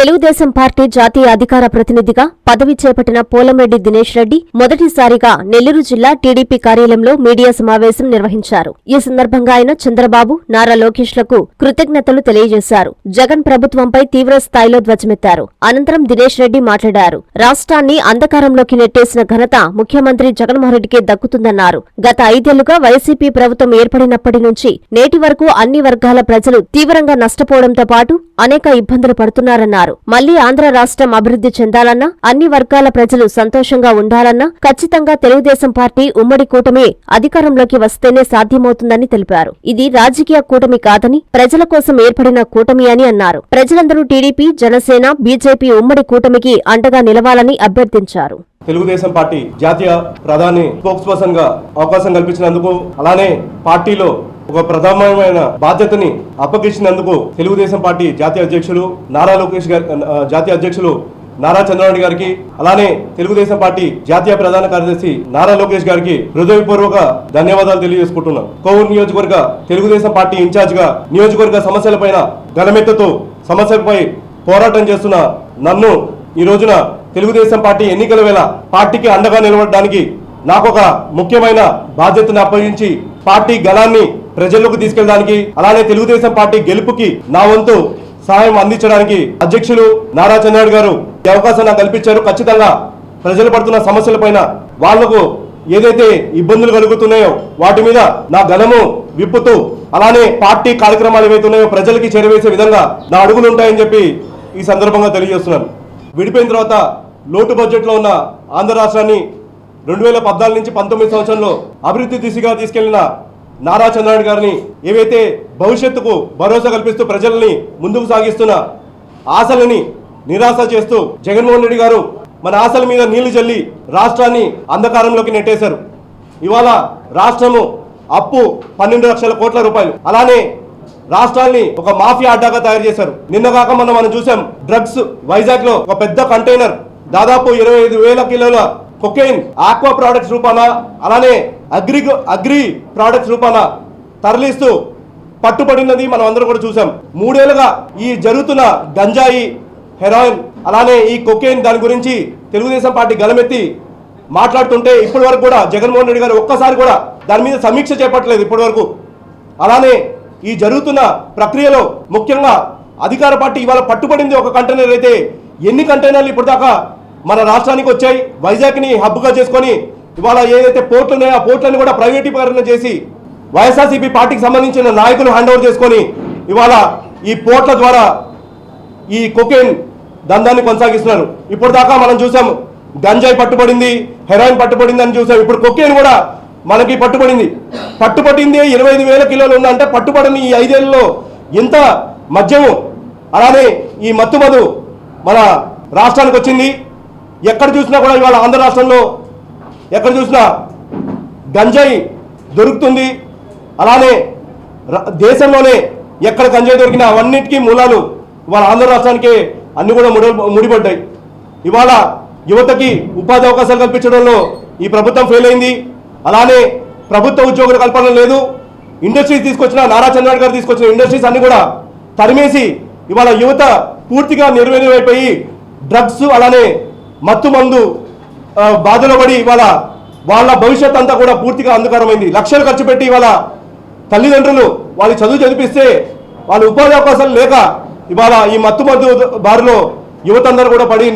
Telugu Desam party జాతీయ అధికార ప్రతినిధిగా పదవి చేపట్టిన పోలంరెడ్డి దినేష్ రెడ్డి మొదటిసారిగా నెల్లూరు జిల్లా టీడీపీ కార్యాలయంలో మీడియా సమావేశం నిర్వహించారు. ఈ సందర్భంగా ఆయన చంద్రబాబు నారా లోకేష్లకు కృతజ్ఞతలు తెలియజేశారు. జగన్ ప్రభుత్వంపై తీవ్ర స్థాయిలో ధ్వజమెత్తారు. అనంతరం దినేష్ రెడ్డి మాట్లాడారు. రాష్ట్రాన్ని అంధకారంలోకి నెట్టేసిన ఘనత ముఖ్యమంత్రి జగన్మోహన్ రెడ్డికే దక్కుతుందన్నారు. గత ఐదేళ్ళుగా వైసీపీ ప్రభుత్వం ఏర్పడినప్పటి నుంచి నేటి వరకు అన్ని వర్గాల ప్రజలు తీవ్రంగా నష్టపోవడంతో పాటు అనేక ఇబ్బందులు పడుతున్నారన్నారు. మళ్ళీ ఆంధ్ర రాష్ట్రం అభివృద్ధి చెందాలన్నా అన్ని వర్గాల ప్రజలు సంతోషంగా ఉండాలన్నా ఖచ్చితంగా తెలుగుదేశం పార్టీ ఉమ్మడి కూటమి అధికారంలోకి వస్తేనే సాధ్యమవుతుందని తెలిపారు. ఇది రాజకీయ కూటమి కాదని ప్రజల కోసం ఏర్పడిన కూటమి అని అన్నారు. ప్రజలందరూ టీడీపీ జనసేన బీజేపీ ఉమ్మడి కూటమికి అండగా నిలవాలని అభ్యర్థించారు. తెలుగుదేశం పార్టీ జాతీయ ప్రధాని స్పోక్స్ పర్సన్గా అవకాశం కల్పించినందుకు అలానే పార్టీలో ఒక ప్రధానమైన బాధ్యతని అప్పగించినందుకు తెలుగుదేశం పార్టీ జాతీయ అధ్యక్షులు నారా లోకేష్ గారి జాతీయ అధ్యక్షులు నారా చంద్రబాబు గారికి అలానే తెలుగుదేశం పార్టీ జాతీయ ప్రధాన కార్యదర్శి నారా లోకేష్ గారికి హృదయపూర్వక ధన్యవాదాలు తెలియజేసుకుంటున్నాం. కోవూరు నియోజకవర్గ తెలుగుదేశం పార్టీ ఇన్ఛార్జ్గా నియోజకవర్గ సమస్యలపైన ఘనమెత్తతో సమస్యలపై పోరాటం చేస్తున్న నన్ను ఈ రోజున తెలుగుదేశం పార్టీ ఎన్నికల వేళ పార్టీకి అండగా నిలబడడానికి నాకు ఒక ముఖ్యమైన బాధ్యతను అప్పగించి పార్టీ గణాన్ని ప్రజలకు తీసుకెళ్ళడానికి అలానే తెలుగుదేశం పార్టీ గెలుపుకి నా వంతు సహాయం అందించడానికి అధ్యక్షులు నారా చంద్రబాబు గారు ఈ అవకాశం నాకు కల్పించారు. ఖచ్చితంగా ప్రజలు పడుతున్న సమస్యల పైన వాళ్ళకు ఏదైతే ఇబ్బందులు కలుగుతున్నాయో వాటి మీద నా గలము విప్పుతూ అలానే పార్టీ కార్యక్రమాలు ఏవైతున్నాయో ప్రజలకి చేరవేసే విధంగా నా అడుగులు ఉంటాయని చెప్పి ఈ సందర్భంగా తెలియజేస్తున్నాను. విడిపోయిన తర్వాత లోటు బడ్జెట్లో ఉన్న ఆంధ్ర రాష్ట్రాన్ని రెండు వేల పద్నాలుగు నుంచి పంతొమ్మిది సంవత్సరంలో అభివృద్ధి దిశగా తీసుకెళ్ళిన నారా చంద్రనాయుడు గారిని ఏవైతే భవిష్యత్తుకు భరోసా కల్పిస్తూ ప్రజల్ని ముందుకు సాగిస్తున్న ఆశలని నిరాశ చేస్తూ జగన్మోహన్ రెడ్డి గారు మన ఆశల మీద నీళ్ళు చల్లి రాష్ట్రాన్ని అంధకారంలోకి నెట్టేశారు. ఇవాళ రాష్ట్రము అప్పు పన్నెండు లక్షల కోట్ల రూపాయలు. అలానే రాష్ట్రాన్ని ఒక మాఫియా అడ్డాగా తయారు చేశారు. నిన్న కాక మొన్న మనం చూసాం డ్రగ్స్ వైజాగ్లో ఒక పెద్ద కంటైనర్ దాదాపు ఇరవై ఐదు వేల కిలోల కొకెయిన్ ఆక్వా ప్రోడక్ట్స్ రూపాన అలానే అగ్రి అగ్రి ప్రోడక్ట్స్ రూపాన తరలిస్తూ పట్టుబడినది మనం అందరం కూడా చూసాం. మూడేళ్ళుగా ఈ జరుగుతున్న గంజాయి హెరాయిన్ అలానే ఈ కొకేన్ దాని గురించి తెలుగుదేశం పార్టీ గలమెత్తి మాట్లాడుతుంటే ఇప్పటి వరకు కూడా జగన్మోహన్ రెడ్డి గారు ఒక్కసారి కూడా దాని మీద సమీక్ష చేపట్టలేదు ఇప్పటి వరకు. అలానే ఈ జరుగుతున్న ప్రక్రియలో ముఖ్యంగా అధికార పార్టీ ఇవాళ పట్టుబడింది ఒక కంటైనర్ అయితే ఎన్ని కంటైనర్లు ఇప్పటిదాకా మన రాష్ట్రానికి వచ్చాయి? వైజాగ్ని హబ్గా చేసుకొని ఇవాళ ఏదైతే పోర్ట్లు ఉన్నాయో ఆ పోర్ట్లను కూడా ప్రైవేటీకరణ చేసి వైఎస్ఆర్సీపీ పార్టీకి సంబంధించిన నాయకులు హ్యాండ్ ఓవర్ చేసుకొని ఇవాళ ఈ పోర్ట్ల ద్వారా ఈ కొకేన్ దందాన్ని కొనసాగిస్తున్నారు. ఇప్పుడు దాకా మనం చూసాం గంజాయి పట్టుబడింది హెరాయిన్ పట్టుబడింది అని చూసాం. ఇప్పుడు కొకేన్ కూడా మనకి పట్టుబడింది. పట్టుబడింది ఇరవై ఐదు వేల కిలోలు ఉందంటే పట్టుబడిన ఈ ఐదేళ్ళలో ఎంత మద్యము అలానే ఈ మత్తుమదు మన రాష్ట్రానికి వచ్చింది. ఎక్కడ చూసినా కూడా ఇవాళ ఆంధ్ర రాష్ట్రంలో ఎక్కడ చూసినా గంజాయి దొరుకుతుంది. అలానే దేశంలోనే ఎక్కడ గంజాయి దొరికినా అవన్నిటికీ మూలాలు ఇవాళ ఆంధ్ర రాష్ట్రానికి అన్ని కూడా ముడి ముడిపడ్డాయి. ఇవాళ యువతకి ఉపాధి అవకాశాలు కల్పించడంలో ఈ ప్రభుత్వం ఫెయిల్ అయింది. అలానే ప్రభుత్వ ఉద్యోగుల కల్పన లేదు. ఇండస్ట్రీస్ తీసుకొచ్చిన నారా చంద్రబాబు గారు తీసుకొచ్చిన ఇండస్ట్రీస్ అన్ని కూడా తరిమేసి ఇవాళ యువత పూర్తిగా నిర్వీర్యమైపోయి డ్రగ్స్ అలానే మత్తు మందు బాధలో పడి ఇవాళ వాళ్ళ భవిష్యత్ అంతా కూడా పూర్తిగా అంధకారమైంది. లక్షలు ఖర్చు పెట్టి ఇవాళ తల్లిదండ్రులు వాళ్ళు చదువు చదివిస్తే వాళ్ళ ఉపాధి అవకాశాలు లేక ఇవాళ ఈ మత్తు మద్దు బారిలో యువత కూడా పడి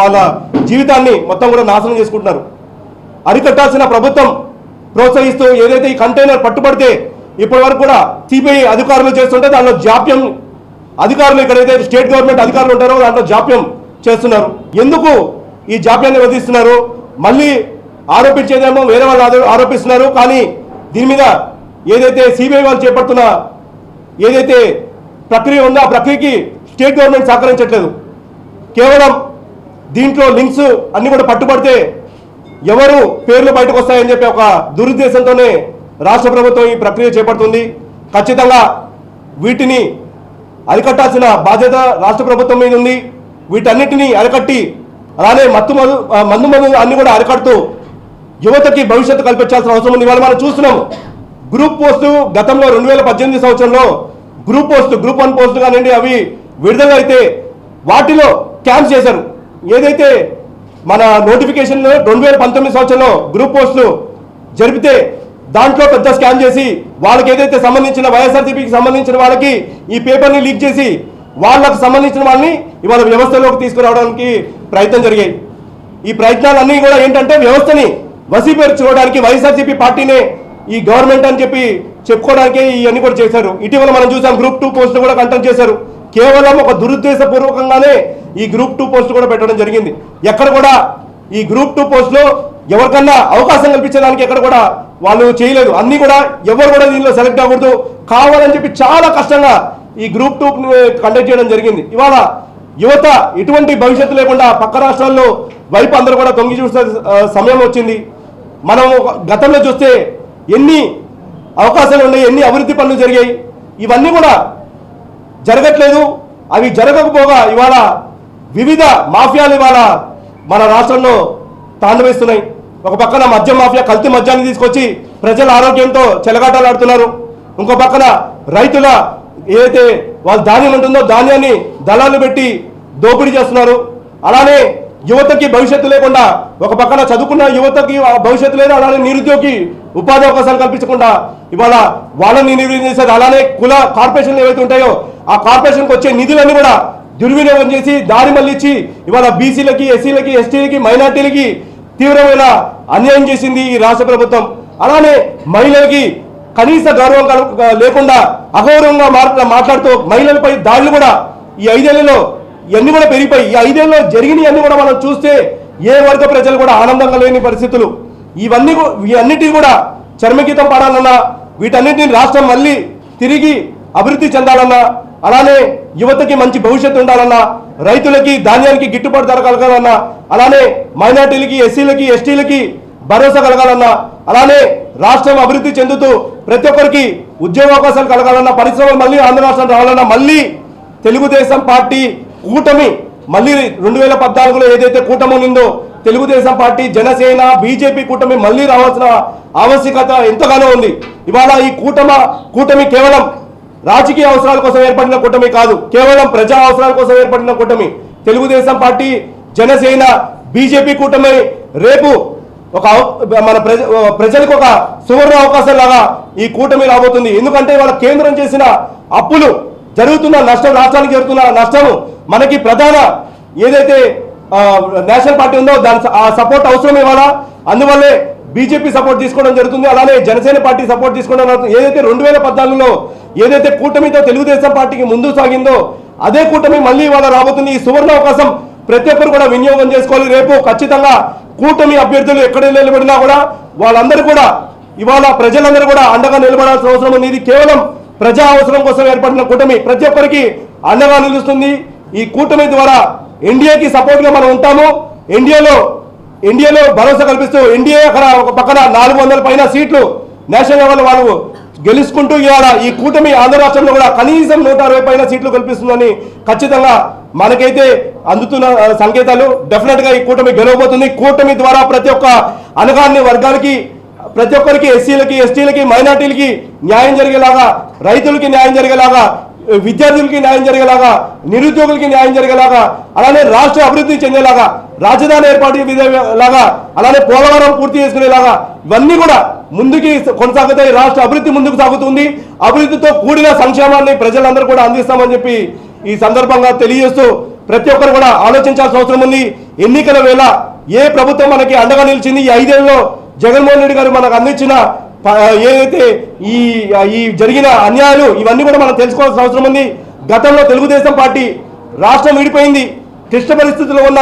వాళ్ళ జీవితాన్ని మొత్తం కూడా నాశనం చేసుకుంటున్నారు. అరికట్టాల్సిన ప్రభుత్వం ప్రోత్సహిస్తూ ఏదైతే ఈ కంటైనర్ పట్టుబడితే ఇప్పటి వరకు కూడా సిబిఐ అధికారులు చేస్తుంటే దాంట్లో జాప్యం అధికారులు ఎక్కడైతే స్టేట్ గవర్నమెంట్ అధికారులు ఉంటారో దాంట్లో జాప్యం చేస్తున్నారు. ఎందుకు ఈ జాప్యాన్ని వదిలిస్తున్నారు మళ్ళీ ఆరోపించేదేమో వేరే వాళ్ళు ఆరోపిస్తున్నారు. కానీ దీని మీద ఏదైతే సిబిఐ వాళ్ళు చేపడుతున్న ఏదైతే ప్రక్రియ ఉందో ఆ ప్రక్రియకి స్టేట్ గవర్నమెంట్ సహకరించట్లేదు. కేవలం దీంట్లో లింక్స్ అన్ని కూడా పట్టుబడితే ఎవరు పేర్లు బయటకు వస్తాయని చెప్పి ఒక దురుద్దేశంతోనే రాష్ట్ర ప్రభుత్వం ఈ ప్రక్రియ చేపడుతుంది. ఖచ్చితంగా వీటిని అరికట్టాల్సిన బాధ్యత రాష్ట్ర ప్రభుత్వం మీద ఉంది. వీటన్నిటినీ అరికట్టి అలానే మత్తు మధు మందు మందు అన్ని కూడా అరికడుతూ యువతకి భవిష్యత్తు కల్పించాల్సిన అవసరం ఉంది. ఇవాళ మనం చూస్తున్నాం. గ్రూప్ పోస్టు గతంలో రెండు వేల పద్దెనిమిది సంవత్సరంలో group post group one post కానివ్వండి అవి విడుదల అయితే వాటిలో క్యాంప్స్ చేశారు. ఏదైతే మన నోటిఫికేషన్ రెండు వేల పంతొమ్మిది సంవత్సరంలో గ్రూప్ పోస్టులు జరిపితే దాంట్లో పెద్ద స్కామ్ చేసి వాళ్ళకి ఏదైతే సంబంధించిన వైఎస్ఆర్సీపీకి సంబంధించిన వాళ్ళకి ఈ పేపర్ని లీక్ చేసి వాళ్ళకు సంబంధించిన వాళ్ళని ఇవాళ వ్యవస్థలోకి తీసుకురావడానికి ప్రయత్నం జరిగాయి. ఈ ప్రయత్నాలన్నీ కూడా ఏంటంటే వ్యవస్థని వసీపరుచుకోవడానికి వైఎస్ఆర్సీపీ పార్టీనే ఈ గవర్నమెంట్ అని చెప్పి చెప్పుకోవడానికి ఇవన్నీ కూడా చేశారు. ఇటీవల మనం చూసాం గ్రూప్ టూ పోస్టులు కూడా కంటెంట్ చేశారు. కేవలం ఒక దురుద్దేశపూర్వకంగానే ఈ గ్రూప్ టూ పోస్టులు కూడా పెట్టడం జరిగింది. ఎక్కడ కూడా ఈ గ్రూప్ టూ పోస్టులో ఎవరికన్నా అవకాశం కల్పించడానికి ఎక్కడ కూడా వాళ్ళు చేయలేదు. అన్నీ కూడా ఎవరు కూడా దీనిలో సెలెక్ట్ అవ్వకూడదు. కావాలని చెప్పి చాలా కష్టంగా ఈ గ్రూప్ టూ కండక్ట్ చేయడం జరిగింది. ఇవాళ యువత ఎటువంటి భవిష్యత్తు లేకుండా పక్క రాష్ట్రాల్లో వైపు అందరూ కూడా తొంగి చూసే సమయం వచ్చింది. మనం గతంలో చూస్తే ఎన్ని అవకాశాలు ఉన్నాయి ఎన్ని అభివృద్ధి పనులు జరిగాయి ఇవన్నీ కూడా జరగట్లేదు. అవి జరగకపోగా ఇవాళ వివిధ మాఫియాలు ఇవాళ మన రాష్ట్రంలో తాండవేస్తున్నాయి. ఒక పక్కన మద్యం మాఫియా కల్తీ మద్యాన్ని తీసుకొచ్చి ప్రజల ఆరోగ్యంతో చెలగాటలాడుతున్నారు. ఇంకో పక్కన రైతుల ఏదైతే వాళ్ళ ధాన్యం ఉంటుందో ధాన్యాన్ని దళాలు పెట్టి దోపిడీ చేస్తున్నారు అలానే యువతకి భవిష్యత్తు లేకుండా ఒక పక్కన చదువుకున్న యువతకి భవిష్యత్తు లేదు అలానే నిరుద్యోగి ఉపాధి అవకాశాలు కల్పించకుండా ఇవాళ వాళ్ళని నిర్వీర్యం చేశారు అలానే కుల కార్పొరేషన్లు ఏవైతే ఉంటాయో ఆ కార్పొరేషన్కి వచ్చే నిధులన్నీ కూడా దుర్వినియోగం చేసి దారి మళ్ళించి ఇవాళ బీసీలకి ఎస్సీలకి ఎస్టీలకి మైనార్టీలకి తీవ్రమైన అన్యాయం చేసింది ఈ రాష్ట్ర ప్రభుత్వం. అలానే మహిళలకి కనీస గౌరవం కల- లేకుండా అగౌరవంగా మాట్లా మాట్లాడుతూ మహిళలపై దాడులు కూడా ఈ ఐదేళ్ళలో ఇవన్నీ కూడా పెరిగిపోయి ఈ ఐదేళ్ళలో జరిగినవన్నీ కూడా మనం చూస్తే ఏ వర్గ ప్రజలు కూడా ఆనందంగా లేని పరిస్థితులు. ఇవన్నీ కూ- ఇవన్నిటిని కూడా చర్మగీతం పాడాలన్నా వీటన్నిటిని రాష్ట్రం మళ్ళీ తిరిగి అభివృద్ధి చెందాలన్నా అలానే యువతకి మంచి భవిష్యత్తు ఉండాలన్నా రైతులకి ధాన్యానికి గిట్టుబాటు ధర కలగాలన్నా అలానే మైనార్టీలకి ఎస్సీలకి ఎస్టీలకి భరోసా కలగాలన్నా అలానే రాష్ట్రం అభివృద్ధి చెందుతూ ప్రతి ఒక్కరికి ఉద్యోగావకాశాలు కలగాలన్నా పరిశ్రమలు మళ్ళీ ఆంధ్ర రాష్ట్రం రావాలన్నా మళ్ళీ తెలుగుదేశం పార్టీ కూటమి మళ్ళీ రెండు వేల పద్నాలుగులో ఏదైతే కూటమి ఉందో తెలుగుదేశం పార్టీ జనసేన బీజేపీ కూటమి మళ్ళీ రావాల్సిన ఆవశ్యకత ఎంతగానో ఉంది. ఇవాళ ఈ కూటమ కూటమి కేవలం రాజకీయ అవసరాల కోసం ఏర్పడిన కూటమి కాదు కేవలం ప్రజా అవసరాల కోసం ఏర్పడిన కూటమి. తెలుగుదేశం పార్టీ జనసేన బీజేపీ కూటమి రేపు ఒక మన ప్రజ ప్రజలకు ఒక సువర్ణ అవకాశం లాగా ఈ కూటమి రాబోతుంది. ఎందుకంటే వాళ్ళ కేంద్రం చేసిన అప్పులు జరుగుతున్న నష్టం రాష్ట్రానికి జరుగుతున్న నష్టము మనకి ప్రధాన ఏదైతే నేషనల్ పార్టీ ఉందో దాని ఆ సపోర్ట్ అవసరం ఇవ్వాలా అందువల్లే బీజేపీ సపోర్ట్ తీసుకోవడం జరుగుతుంది. అలానే జనసేన పార్టీ సపోర్ట్ తీసుకోవడం జరుగుతుంది. ఏదైతే రెండు వేల పద్నాలుగులో ఏదైతే కూటమితో తెలుగుదేశం పార్టీకి ముందు సాగిందో అదే కూటమి మళ్ళీ ఇవాళ రాబోతుంది. ఈ సువర్ణ అవకాశం ప్రతి ఒక్కరు కూడా వినియోగం చేసుకోవాలి. రేపు ఖచ్చితంగా కూటమి అభ్యర్థులు ఎక్కడ నిలబడినా కూడా వాళ్ళందరూ కూడా ఇవాళ ప్రజలందరూ కూడా అండగా నిలబడాల్సిన అవసరం ఉంది. ఇది కేవలం ప్రజా అవసరం కోసం ఏర్పడిన కూటమి. ప్రతి ఒక్కరికి అండగా నిలుస్తుంది. ఈ కూటమి ద్వారా ఎన్డీఏకి సపోర్ట్గా మనం ఉంటాము. ఎన్డీఏలో ఎన్డీఏలో భరోసా కల్పిస్తూ ఎన్డీఏ అక్కడ ఒక పక్కన నాలుగు వందల పైన సీట్లు నేషనల్ లెవెల్ వాళ్ళు గెలుచుకుంటూ ఇవాళ ఈ కూటమి ఆంధ్ర రాష్ట్రంలో కూడా కనీసం నూట అరవై పైన సీట్లు కల్పిస్తుందని ఖచ్చితంగా మనకైతే అందుతున్న సంకేతాలు డెఫినెట్గా ఈ కూటమి గెలవబోతుంది. కూటమి ద్వారా ప్రతి ఒక్క అనగాన్ని వర్గాలకి ప్రతి ఒక్కరికి ఎస్సీలకి ఎస్టీలకి మైనార్టీలకి న్యాయం జరిగేలాగా రైతులకి న్యాయం జరిగేలాగా విద్యార్థులకి న్యాయం జరిగేలాగా నిరుద్యోగులకి న్యాయం జరిగేలాగా అలానే రాష్ట్ర అభివృద్ధి చెందేలాగా రాజధాని ఏర్పాటు లాగా అలానే పోలవరం పూర్తి చేసుకునేలాగా ఇవన్నీ కూడా ముందుకి కొనసాగుతాయి. రాష్ట్ర అభివృద్ధి ముందుకు సాగుతుంది. అభివృద్ధితో కూడిన సంక్షేమాన్ని ప్రజలందరూ కూడా అందిస్తామని చెప్పి ఈ సందర్భంగా తెలియజేస్తూ ప్రతి ఒక్కరు కూడా ఆలోచించాల్సిన అవసరం ఉంది. ఎన్నికల వేళ ఏ ప్రభుత్వం మనకి అండగా నిలిచింది? ఈ ఐదేళ్ళలో జగన్మోహన్ రెడ్డి గారు మనకు అందించిన ఏదైతే ఈ ఈ జరిగిన అన్యాయాలు ఇవన్నీ కూడా మనం తెలుసుకోవాల్సిన అవసరం ఉంది. గతంలో తెలుగుదేశం పార్టీ రాష్ట్రం విడిపోయింది. క్లిష్ట పరిస్థితుల్లో ఉన్న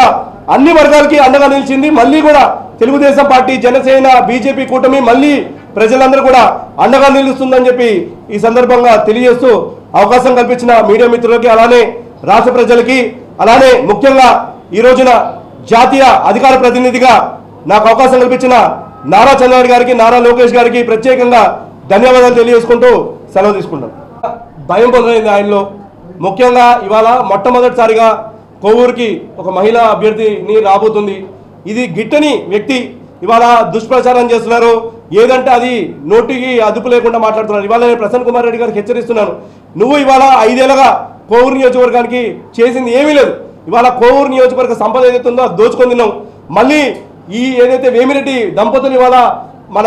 అన్ని వర్గాలకి అండగా నిలిచింది. మళ్ళీ కూడా తెలుగుదేశం పార్టీ జనసేన బీజేపీ కూటమి మళ్ళీ ప్రజలందరూ కూడా అండగా నిలుస్తుందని చెప్పి ఈ సందర్భంగా తెలియజేస్తూ అవకాశం కల్పించిన మీడియా మిత్రులకి అలానే రాష్ట్ర ప్రజలకి అలానే ముఖ్యంగా ఈ రోజున జాతీయ అధికార ప్రతినిధిగా నాకు అవకాశం కల్పించిన నారా చంద్రబాబు గారికి నారా లోకేష్ గారికి ప్రత్యేకంగా ధన్యవాదాలు తెలియజేసుకుంటూ సెలవు తీసుకుంటాం. భయం పొందైంది ఆయనలో. ముఖ్యంగా ఇవాళ మొట్టమొదటిసారిగా కొవ్వూరుకి ఒక మహిళా అభ్యర్థిని రాబోతుంది. ఇది గిట్టని వ్యక్తి ఇవాళ దుష్ప్రచారం చేస్తున్నారు. ఏదంటే అది నోటికి అదుపు లేకుండా మాట్లాడుతున్నారు. ఇవాళ నేను ప్రసన్న కుమార్ రెడ్డి గారికి హెచ్చరిస్తున్నాను. నువ్వు ఇవాళ ఐదేళ్ళగా కోవూరు నియోజకవర్గానికి చేసింది ఏమీ లేదు. ఇవాళ కోవూరు నియోజకవర్గ సంపద ఏదైతే ఉందో అది దోచుకొని తిన్నాం మళ్ళీ ఈ ఏదైతే వేమిరెడ్డి దంపతులు ఇవాళ మన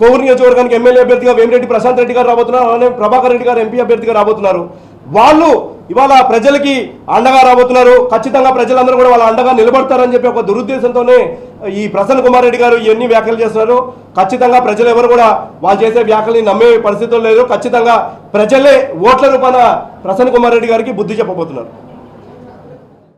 కోవూరు నియోజకవర్గానికి ఎమ్మెల్యే అభ్యర్థిగా వేమిరెడ్డి ప్రశాంత్ రెడ్డి గారు రాబోతున్నారు. అలానే ప్రభాకర్ రెడ్డి గారు ఎంపీ అభ్యర్థిగా రాబోతున్నారు. వాళ్ళు ఇవాళ ప్రజలకి అండగా రాబోతున్నారు. ఖచ్చితంగా ప్రజలందరూ కూడా వాళ్ళ అండగా నిలబడతారని చెప్పి ఒక దురుద్దేశంతోనే ఈ ప్రసన్న కుమార్ రెడ్డి గారు ఇవన్నీ వ్యాఖ్యలు చేస్తున్నారు ఖచ్చితంగా ప్రజలు ఎవరు కూడా వాళ్ళు చేసే వ్యాఖ్యల్ని నమ్మే పరిస్థితులు లేదు ఖచ్చితంగా ప్రజలే ఓట్ల రూపాన ప్రసన్న కుమార్ రెడ్డి గారికి బుద్ధి చెప్పబోతున్నారు.